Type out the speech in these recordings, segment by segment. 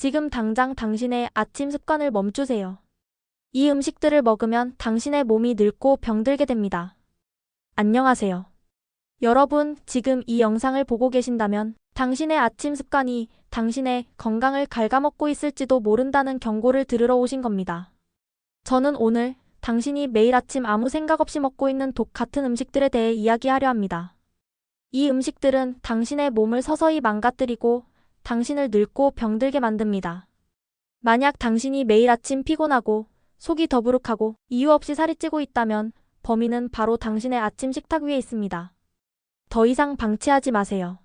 지금 당장 당신의 아침 습관을 멈추세요. 이 음식들을 먹으면 당신의 몸이 늙고 병들게 됩니다. 안녕하세요. 여러분, 지금 이 영상을 보고 계신다면 당신의 아침 습관이 당신의 건강을 갉아먹고 있을지도 모른다는 경고를 들으러 오신 겁니다. 저는 오늘 당신이 매일 아침 아무 생각 없이 먹고 있는 독 같은 음식들에 대해 이야기하려 합니다. 이 음식들은 당신의 몸을 서서히 망가뜨리고 당신을 늙고 병들게 만듭니다. 만약 당신이 매일 아침 피곤하고 속이 더부룩하고 이유 없이 살이 찌고 있다면 범인은 바로 당신의 아침 식탁 위에 있습니다. 더 이상 방치하지 마세요.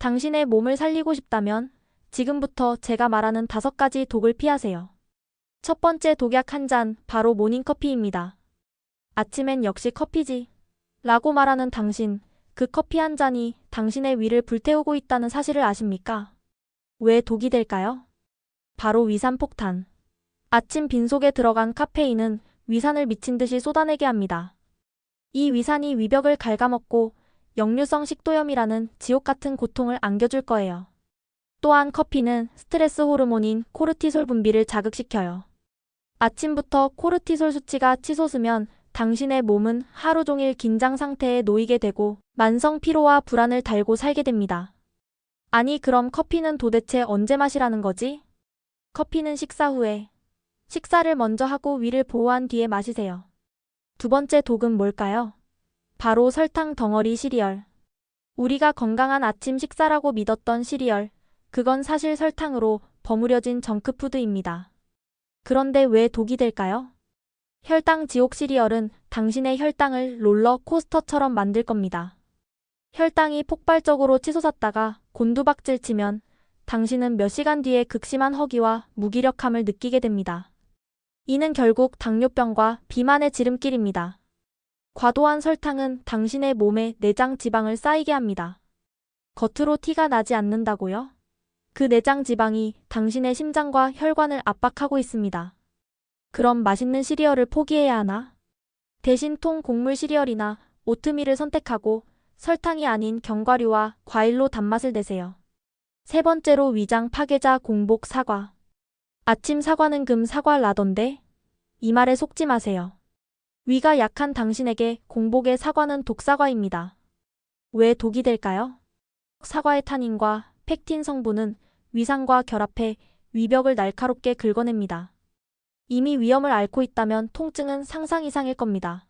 당신의 몸을 살리고 싶다면 지금부터 제가 말하는 다섯 가지 독을 피하세요. 첫 번째 독약 한 잔, 바로 모닝커피입니다. 아침엔 역시 커피지. 라고 말하는 당신, 그 커피 한 잔이 당신의 위를 불태우고 있다는 사실을 아십니까? 왜 독이 될까요? 바로 위산 폭탄. 아침 빈속에 들어간 카페인은 위산을 미친 듯이 쏟아내게 합니다. 이 위산이 위벽을 갉아먹고 역류성 식도염이라는 지옥 같은 고통을 안겨줄 거예요. 또한 커피는 스트레스 호르몬인 코르티솔 분비를 자극시켜요. 아침부터 코르티솔 수치가 치솟으면 당신의 몸은 하루 종일 긴장 상태에 놓이게 되고 만성 피로와 불안을 달고 살게 됩니다. 아니, 그럼 커피는 도대체 언제 마시라는 거지? 커피는 식사 후에. 식사를 먼저 하고 위를 보호한 뒤에 마시세요. 두 번째 독은 뭘까요? 바로 설탕 덩어리 시리얼. 우리가 건강한 아침 식사라고 믿었던 시리얼. 그건 사실 설탕으로 버무려진 정크푸드입니다. 그런데 왜 독이 될까요? 혈당 지옥 시리얼은 당신의 혈당을 롤러 코스터처럼 만들 겁니다. 혈당이 폭발적으로 치솟았다가 곤두박질 치면 당신은 몇 시간 뒤에 극심한 허기와 무기력함을 느끼게 됩니다. 이는 결국 당뇨병과 비만의 지름길입니다. 과도한 설탕은 당신의 몸에 내장 지방을 쌓이게 합니다. 겉으로 티가 나지 않는다고요? 그 내장 지방이 당신의 심장과 혈관을 압박하고 있습니다. 그럼 맛있는 시리얼을 포기해야 하나? 대신 통 곡물 시리얼이나 오트밀을 선택하고 설탕이 아닌 견과류와 과일로 단맛을 내세요. 세 번째로 위장 파괴자 공복 사과. 아침 사과는 금 사과 라던데? 이 말에 속지 마세요. 위가 약한 당신에게 공복의 사과는 독사과입니다. 왜 독이 될까요? 사과의 타닌과 펙틴 성분은 위상과 결합해 위벽을 날카롭게 긁어냅니다. 이미 위험을 앓고 있다면 통증은 상상 이상일 겁니다.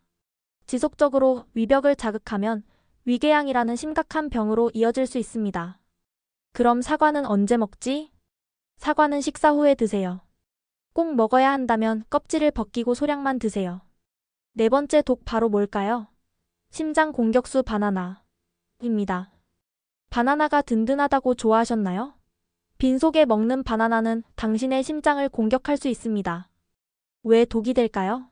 지속적으로 위벽을 자극하면 위궤양이라는 심각한 병으로 이어질 수 있습니다. 그럼 사과는 언제 먹지? 사과는 식사 후에 드세요. 꼭 먹어야 한다면 껍질을 벗기고 소량만 드세요. 네 번째 독 바로 뭘까요? 심장 공격수 바나나. 입니다. 바나나가 든든하다고 좋아하셨나요? 빈속에 먹는 바나나는 당신의 심장을 공격할 수 있습니다. 왜 독이 될까요?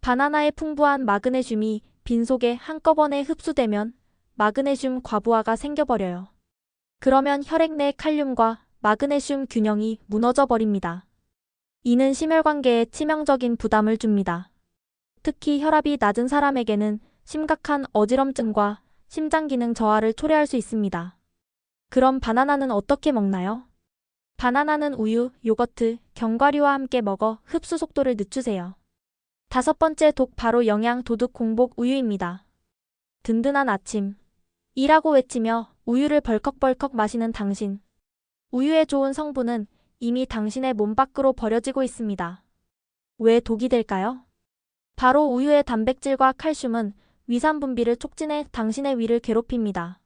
바나나의 풍부한 마그네슘이 빈속에 한꺼번에 흡수되면 마그네슘 과부하가 생겨버려요. 그러면 혈액 내 칼륨과 마그네슘 균형이 무너져 버립니다. 이는 심혈관계에 치명적인 부담을 줍니다. 특히 혈압이 낮은 사람에게는 심각한 어지럼증과 심장 기능 저하를 초래할 수 있습니다. 그럼 바나나는 어떻게 먹나요? 바나나는 우유, 요거트, 견과류와 함께 먹어 흡수 속도를 늦추세요. 다섯 번째 독 바로 영양 도둑 공복 우유입니다. 든든한 아침. 이라고 외치며 우유를 벌컥벌컥 마시는 당신. 우유의 좋은 성분은 이미 당신의 몸 밖으로 버려지고 있습니다. 왜 독이 될까요? 바로 우유의 단백질과 칼슘은 위산 분비를 촉진해 당신의 위를 괴롭힙니다.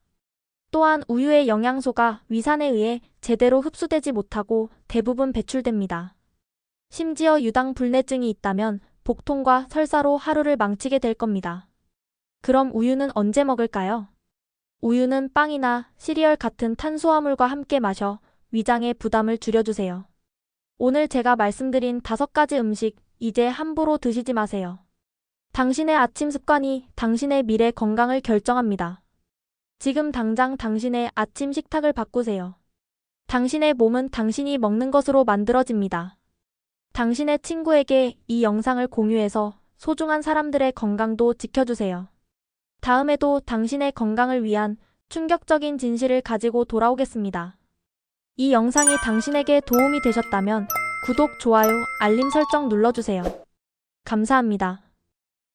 또한 우유의 영양소가 위산에 의해 제대로 흡수되지 못하고 대부분 배출됩니다. 심지어 유당 불내증이 있다면 복통과 설사로 하루를 망치게 될 겁니다. 그럼 우유는 언제 먹을까요? 우유는 빵이나 시리얼 같은 탄수화물과 함께 마셔 위장의 부담을 줄여주세요. 오늘 제가 말씀드린 다섯 가지 음식 이제 함부로 드시지 마세요. 당신의 아침 습관이 당신의 미래 건강을 결정합니다. 지금 당장 당신의 아침 식탁을 바꾸세요. 당신의 몸은 당신이 먹는 것으로 만들어집니다. 당신의 친구에게 이 영상을 공유해서 소중한 사람들의 건강도 지켜주세요. 다음에도 당신의 건강을 위한 충격적인 진실을 가지고 돌아오겠습니다. 이 영상이 당신에게 도움이 되셨다면 구독, 좋아요, 알림 설정 눌러주세요. 감사합니다.